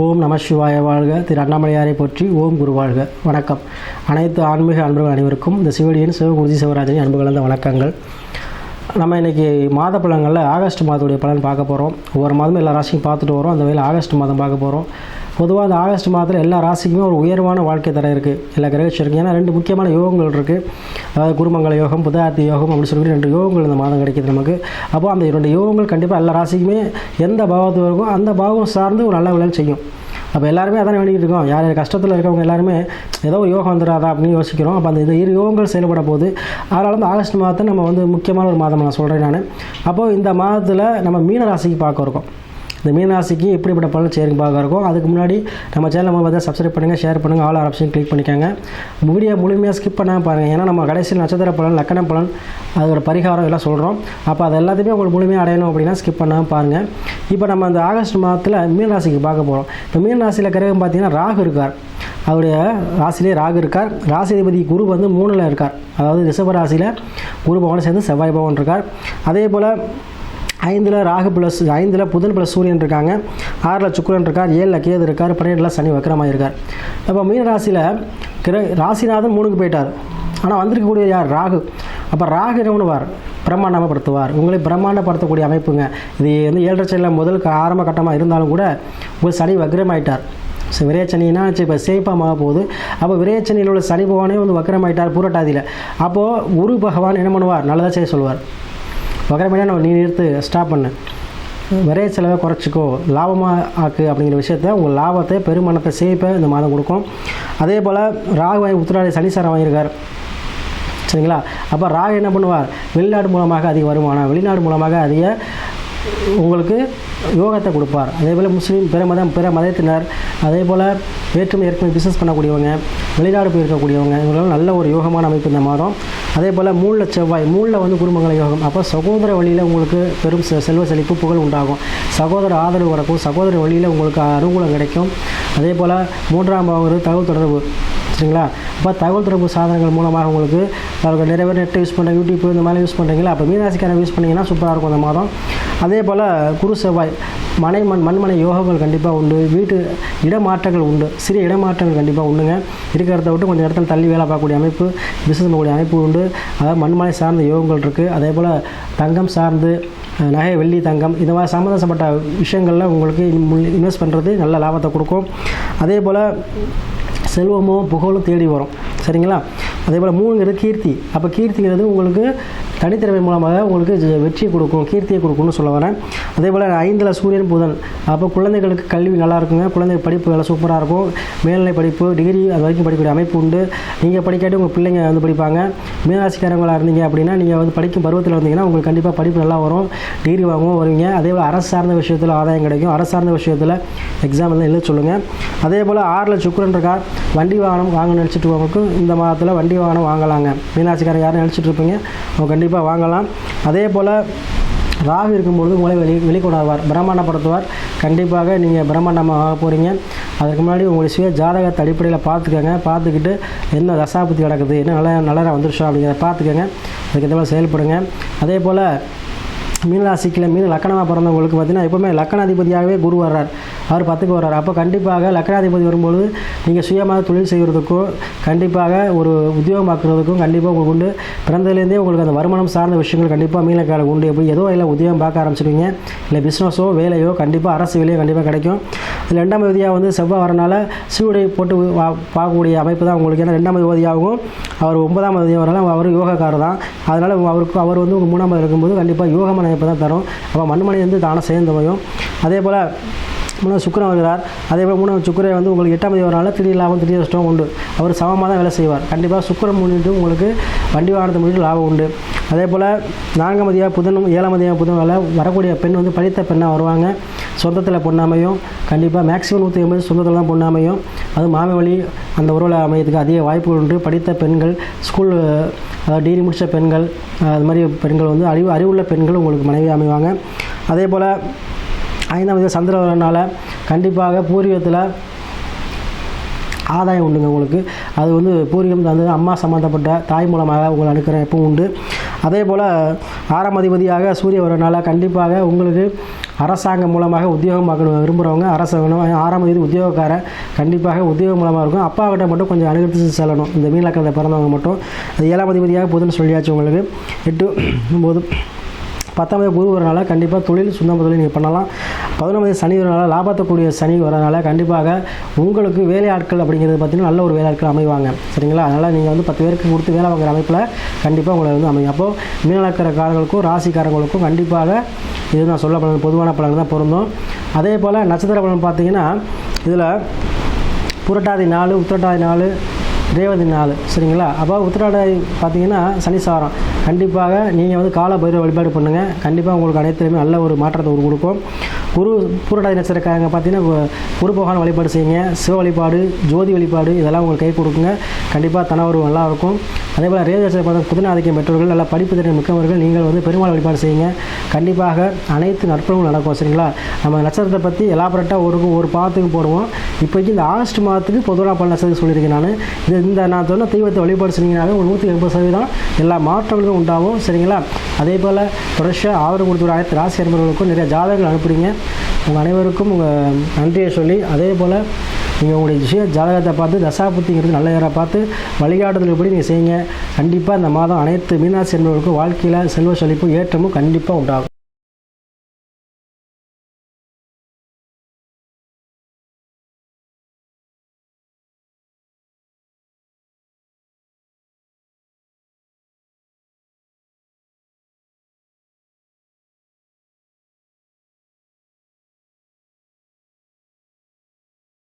ஓம் நம சிவாய வாழ்க. திரு அண்ணாமலையாரை போற்றி ஓம் குரு வாழ்க. வணக்கம். அனைத்து ஆன்மீக அன்பர்கள் அனைவருக்கும் இந்த சிவடியின் சிவகுருதி சிவராஜனின் அன்பு கலந்த வணக்கங்கள். நம்ம இன்றைக்கி மாத பலன்களில் ஆகஸ்ட் மாதத்துடைய பலன் பார்க்க போகிறோம் ஒவ்வொரு மாதமும் எல்லா ராசியும் பார்த்துட்டு வரோம். அந்த வகையில் ஆகஸ்ட் மாதம் பார்க்க போகிறோம் பொதுவாக அந்த ஆகஸ்ட் மாதத்தில் எல்லா ராசிக்குமே ஒரு உயர்வான வாழ்க்கை தர இருக்குது எல்லா கிரகச்சிருக்கு ஏன்னா ரெண்டு முக்கியமான யோகங்கள் இருக்குது அதாவது குருமங்கல யோகம் புதார்த்தி யோகம் அப்படின்னு சொல்லி ரெண்டு யோகங்கள் இந்த மாதம் கிடைக்குது நமக்கு. அப்போ அந்த ரெண்டு யோகங்கள் கண்டிப்பாக எல்லா ராசிக்குமே எந்த பாவத்து இருக்கோ அந்த பாவம் சார்ந்து ஒரு நல்ல விளையாட்டு செய்யும். அப்போ எல்லாருமே அதான் வேண்டிகிட்டு இருக்கோம். யார் கஷ்டத்தில் இருக்கவங்க எல்லாருமே ஏதோ ஒரு யோகம் வந்துடாதா அப்படின்னு யோசிக்கிறோம். அப்போ அந்த இந்த இரு யோகங்கள் செயல்பட போகுது. அதனால் வந்து ஆகஸ்ட் மாதத்தை நம்ம வந்து முக்கியமான ஒரு மாதம் நான் சொல்கிறேன் நான். அப்போது இந்த மாதத்தில் நம்ம மீன ராசிக்கு பார்க்க இருக்கோம். இந்த மீனராசிக்கு எப்படிப்பட்ட பலன் சேருங்க பார்க்க இருக்கும் அதுக்கு முன்னாடி நம்ம சேனல் நம்ம வந்து சப்ஸ்கிரைப் பண்ணுங்கள் ஷேர் பண்ணுங்கள் ஆல் ஆப்ஷன் கிளிக் பண்ணிக்கோங்க. வீடியோ முழுமையாக ஸ்கிப் பண்ணாமல் பாருங்கள் ஏன்னா நம்ம கடைசியில் நட்சத்திர பலன் லக்கண பலன் அதோட பரிகாரம் எல்லாம் சொல்கிறோம் அப்போ அது எல்லாத்தையுமே உங்களுக்கு முழுமையாக அடையணும் அப்படின்னா ஸ்கிப் பண்ணாமல் பாருங்கள் இப்போ நம்ம அந்த ஆகஸ்ட் மாதத்தில் மீனராசிக்கு பார்க்க போகிறோம் இப்போ மீனராசியில் கிரகம் பார்த்தீங்கன்னா ராகு இருக்கார். அவருடைய ராசிலே ராகு இருக்கார். ராசிதிபதி குரு வந்து மூணில் இருக்கார். அதாவது ரிஷப ராசியில் குரு பவன் சேர்ந்து செவ்வாய் பவன் இருக்கார். அதே போல் ஐந்தில் ராகு ப்ளஸ் ஐந்தில் புதன் ப்ளஸ் சூரியன் இருக்காங்க. ஆறில் சுக்கிரன் இருக்கார் ஏழில் கேது இருக்கார் பன்னெண்டில் சனி வக்கரமாக இருக்கார். அப்போ மீன ராசியில் கிர ராசிநாதன் மூணுக்கு போயிட்டார். ஆனால் வந்திருக்கக்கூடிய யார்? ராகு. அப்போ ராகு என்ன பண்ணுவார்? பிரம்மாண்டப்படுத்துவார் உங்களை பிரம்மாண்டப்படுத்தக்கூடிய அமைப்புங்க. இது வந்து ஏழரை சனியில் முதல் க- ஆரம்ப கட்டமாக இருந்தாலும் கூட ஒரு சனி வக்ரமாயிட்டார். ஸோ விரையச்சனினா இப்போ சேப்பாக போகுது. அப்போ விரையச்சனியில் உள்ள சனி பகவானே வந்து வக்கரமாயிட்டார் பூரட்டாதியில். அப்போது குரு பகவான் என்ன பண்ணுவார்? நல்லதாக செய்ய சொல்லுவார். வகரமையாக நான் நீ நிறுத்து ஸ்டாப் பண்ணு. விரைய செலவை குறைச்சிக்கோ. லாபமாக ஆக்கு அப்படிங்கிற விஷயத்த உங்கள் லாபத்தை பெருமானத்தை சேமிப்பை இந்த மாதம் கொடுக்கும். அதே போல் ராகு வாங்கி உத்திராடி சனிசாரம் வாங்கியிருக்கார் சரிங்களா? அப்போ ராகு என்ன பண்ணுவார்? வெளிநாடு மூலமாக அதிக வருமானம் வெளிநாடு மூலமாக அதிக உங்களுக்கு யோகத்தை கொடுப்பார். அதே போல் முஸ்லீம் பிற மதம் பிற மதத்தினர் அதே போல் வேற்றுமை ஏற்கனவே பிஸ்னஸ் பண்ணக்கூடியவங்க வெளிநாடு போயிருக்கக்கூடியவங்க இவங்களாம் நல்ல ஒரு யோகமான அமைப்பு இந்த மாதம். அதே போல் மூளில் செவ்வாய் மூளில் வந்து குடும்பங்களை யோகம். அப்போ சகோதர வழியில் உங்களுக்கு பெரும் செ- செல்வ செழிப்பு புகழ் உண்டாகும். சகோதர ஆதரவு வரக்கும் சகோதர வழியில் உங்களுக்கு அனுகூலம் கிடைக்கும். அதே போல் மூன்றாம் பாகம் தகவல் தொடர்பு சரிங்களா? அப்போ தகவல் தொடர்பு சாதனங்கள் மூலமாக உங்களுக்கு அவர்கள் நிறைய பேர் நெட் யூஸ் பண்ணுறேன் யூடியூப் இந்த மாதிரி யூஸ் பண்ணுறீங்களா அப்போ மீனாசிக்காரன் யூஸ் பண்ணிங்கன்னா சூப்பராக இருக்கும் அந்த மாதம். அதே போல் குரு செவ்வாய் மனை மண் மண்மனை யோகங்கள் கண்டிப்பாக உண்டு. வீட்டு இடமாற்றங்கள் உண்டு. சிறிய இடமாற்றங்கள் கண்டிப்பாக உண்டுங்க. இருக்கிறத விட்டு கொஞ்சம் இடத்துல தள்ளி வேலை பார்க்கக்கூடிய அமைப்பு பிசினஸ் பண்ணக்கூடிய அமைப்பு உண்டு. அதாவது மண்மனை சார்ந்த யோகங்கள் இருக்குது அதே போல் தங்கம் சார்ந்து நகை வெள்ளி தங்கம் இந்த மாதிரி சம்மந்தப்பட்ட விஷயங்களில் உங்களுக்கு இன்வெஸ்ட் பண்ணுறது நல்ல லாபத்தை கொடுக்கும். அதே போல் செல்வமோ புகழும் தேடி வரும். சரிங்களா? அதே போல் மூணுங்கிறது கீர்த்தி. அப்போ கீர்த்திங்கிறது உங்களுக்கு தனித்திறமை மூலமாக உங்களுக்கு வெற்றியை கொடுக்கும் கீர்த்தியை கொடுக்கும்னு சொல்ல வரேன். அதே போல் ஐந்தில் சூரியன் புதன். அப்போ குழந்தைகளுக்கு கல்வி நல்லா இருக்குங்க. குழந்தை படிப்பு நல்லா சூப்பராக இருக்கும். மேல்நிலை படிப்பு டிகிரி அது வரைக்கும் படிக்கக்கூடிய அமைப்பு உண்டு. நீங்கள் படிக்காட்டி உங்கள் பிள்ளைங்க வந்து படிப்பாங்க. மீனராசிக்காரங்களாக இருந்தீங்க அப்படின்னா நீங்கள் வந்து படிக்கும் பருவத்தில் இருந்தீங்கன்னா உங்களுக்கு கண்டிப்பாக படிப்பு நல்லா வரும். டிகிரி வாங்கவும் வருவீங்க. அதே போல் அரசு சார்ந்த விஷயத்தில் ஆதாயம் கிடைக்கும். அரசு சார்ந்த விஷயத்தில் எக்ஸாம் எல்லாம் எழுத சொல்லுங்கள் அதே போல் ஆறில் சுக்கரன் இருக்கா வண்டி வாகனம் வாங்க நினச்சிட்டு இந்த மாதத்தில் வண்டி வாகனம் வாங்கலாங்க. மீனாட்சிக்காரர் யாரும் நினச்சிட்டு இருப்பீங்க. அவங்க கண்டிப்பாக கண்டிப்பாக வாங்கலாம். அதே போல் ராகு இருக்கும்பொழுது உங்களை வெளி வெளிக்கொணர்வார். பிரம்மாண்டப்படுத்துவார் கண்டிப்பாக நீங்கள் பிரம்மாண்டமாக ஆக போகிறீங்க அதுக்கு முன்னாடி உங்களுடைய சுய ஜாதகத்தை அடிப்படையில் பார்த்துக்கோங்க. பார்த்துக்கிட்டு என்ன தசாபத்தி நடக்குது என்ன நல்ல நல்ல வந்துருச்சா அப்படிங்கிறத பார்த்துக்கோங்க. அதுக்கு ஏற்ற செயல்படுங்க. அதே போல் மீனராசிக்கில் மீன் லக்கணமாக பிறந்தவங்களுக்கு பார்த்திங்கன்னா எப்பவுமே லக்கணாதிபதியாகவே குரு வர்றார். அவர் பத்துக்கு வர்றார். அப்போ கண்டிப்பாக லக்னாதிபதி வரும்பொழுது நீங்கள் சுயமாக தொழில் செய்கிறதுக்கும் கண்டிப்பாக ஒரு உத்தியோகம் பார்க்குறதுக்கும் கண்டிப்பாக உங்களுக்கு உண்டு. பிறந்ததுலேருந்தே உங்களுக்கு அந்த வருமானம் சார்ந்த விஷயங்கள் கண்டிப்பாக மீனக்கால உண்டு. எப்படி ஏதோ இல்லை உத்தியோகம் பார்க்க ஆரம்பிச்சிருவீங்க. இல்லை பிஸ்னஸோ வேலையோ கண்டிப்பாக அரசு வேலையோ கண்டிப்பாக கிடைக்கும். இதில் ரெண்டாம் விதியாக வந்து செவ்வாய் வரனால சூடை போட்டு பார்க்கக்கூடிய அமைப்பு தான் உங்களுக்கு. ஏன்னா ரெண்டாம் விதியாகவும் அவர் ஒன்பதாம் விதியாக வரலாம் அவர் யோகக்காரர் தான். அதனால் அவருக்கு அவர் வந்து உங்கள் மூணாம் இருக்கும்போது கண்டிப்பாக யோகமான அமைப்பு தான் தரும். அப்போ மண்மனை வந்து தானே சேர்ந்தவையும் அதே போல் மூணாவது சுக்கிரன் வருகிறார். அதே போல் மூணாவது சுக்கரை வந்து உங்களுக்கு எட்டாம் தேதி வரனால திடீர் லாபம் திடீர் நஷ்டம் உண்டு. அவர் சமமாக தான் வேலை செய்வார். கண்டிப்பாக சுக்கிரன் முன்னிட்டு உங்களுக்கு வண்டி வாகனத்தை முன்னிட்டு லாபம் உண்டு. அதே போல் நான்காம் மதியாக புதனும் ஏழாம் மதியாக புதனால வரக்கூடிய பெண் வந்து படித்த பெண்ணாக வருவாங்க. சொந்தத்தில் பொண்ணாமையும் கண்டிப்பாக மேக்ஸிமம் நூற்றி எண்பது சொந்தத்தில் தான் பொண்ணாமையும் அது மாமி வழி அந்த உறவில் அமையத்துக்கு அதிக வாய்ப்புகள் உண்டு. படித்த பெண்கள் ஸ்கூல் அதாவது டிகிரி முடித்த பெண்கள் அது மாதிரி பெண்கள் வந்து அறிவு அறிவுள்ள பெண்கள் உங்களுக்கு மனைவி அமைவாங்க. அதே போல் ஐந்தாம் தேதி சந்திரவரனால கண்டிப்பாக பூர்வீகத்தில் ஆதாயம் உண்டுங்க உங்களுக்கு. அது வந்து பூர்வீகம் வந்து அம்மா சம்மந்தப்பட்ட தாய் மூலமாக உங்களை அனுக்கிற எப்பவும் உண்டு. அதே போல் ஆறாம் அதிபதியாக சூரிய வரனால கண்டிப்பாக உங்களுக்கு அரசாங்கம் மூலமாக உத்தியோகம் பார்க்கணும் விரும்புகிறவங்க அரசு ஆறாம் தேதி உத்தியோகக்காரர் கண்டிப்பாக உத்தியோகம் மூலமாக இருக்கும். அப்பாக்கிட்ட மட்டும் கொஞ்சம் அனுகரித்து செல்லணும். இந்த மீனக்கத்தை பிறந்தவங்க மட்டும். அது ஏழாம் அதிபதியாக புதுன்னு சொல்லியாச்சு உங்களுக்கு. எட்டு போதும் பத்தாம் தேதி குரு வரனால கண்டிப்பாக தொழில் சொந்த முதலில் நீங்கள் பண்ணலாம். பதினொன்றாம் தேதி சனி வரனால லாபத்தக்கூடிய சனி வரனால கண்டிப்பாக உங்களுக்கு வேலையாட்கள் அப்படிங்கிறது பார்த்தீங்கன்னா நல்ல ஒரு வேலையாட்கள் அமைவாங்க. சரிங்களா? அதனால் நீங்கள் வந்து பத்து பேருக்கு கொடுத்து வேலை வாங்குற அமைப்பில் கண்டிப்பாக உங்களை வந்து அமையும். அப்போது மீனலக்கரக்காரர்களுக்கும் ராசிக்காரங்களுக்கும் கண்டிப்பாக இது நான் சொல்ல பலன் பொதுவான பலன் தான் பொருந்தும். அதே போல் நட்சத்திர பலன் பார்த்தீங்கன்னா இதில் புரட்டாதி நாலு உத்திரட்டாதி நாலு ரேவதி நாள் சரிங்களா? அப்போ உத்திரட்டாதி பார்த்தீங்கன்னா சனிசாரம். கண்டிப்பாக நீங்கள் வந்து கால பைரவ வழிபாடு பண்ணுங்கள் கண்டிப்பாக உங்களுக்கு அனைத்துலையுமே நல்ல ஒரு மாற்றத்தை ஒரு கொடுக்கும். குரு பூரடாதி நட்சத்திரக்காரங்க பார்த்தீங்கன்னா குரு பகவான் வழிபாடு செய்யுங்க. சிவ வழிபாடு ஜோதி வழிபாடு இதெல்லாம் உங்களுக்கு கை கொடுக்குங்க. கண்டிப்பாக தனவரும் நல்லா இருக்கும். அதே போல் ரேவதி நட்சத்திரம் பார்த்தா புதனாதிக்கம் பெற்றவர்கள் நல்ல படிப்பு திறன் மிக்கவர்கள் நீங்கள் வந்து பெருமாள் வழிபாடு செய்யுங்க. கண்டிப்பாக அனைத்து நற்பலங்களும் நடக்கும் சரிங்களா? நம்ம நட்சத்திரத்தை பற்றி எலாபரேட்டாக ஒரு ஒரு பாதத்துக்கு போடுவோம். இப்போதைக்கு இந்த ஆகஸ்ட் மாதத்துக்கு பொதுவாக பல நட்சத்திரம் சொல்லியிருக்கேன் நான். இது இந்த நான் சொன்ன தெய்வத்தை வழிபாடு செஞ்சீங்கனாவே ஒரு நூற்றி எண்பது சதவீதம் எல்லா மாற்றங்களும் உண்டாகும். சரிங்களா? அதே போல் தொடர்ச்சியாக ஆவரம் கொடுத்துற அனைத்து ராசி அன்பர்களுக்கும் நிறைய ஜாதகங்கள் அனுப்புறீங்க. உங்கள் அனைவருக்கும் உங்கள் நன்றியை சொல்லி அதே போல் நீங்கள் உங்களுடைய விஷய ஜாதகத்தை பார்த்து தசாபுத்திங்கிறது நல்ல நேரம் பார்த்து வழிகாட்டுதல் எப்படி நீங்கள் செய்யுங்க. கண்டிப்பாக இந்த மாதம் அனைத்து மீனாட்சி என்பவர்களுக்கும் வாழ்க்கையில் செல்வ செழிப்பும் ஏற்றமும் கண்டிப்பாக உண்டாகும்.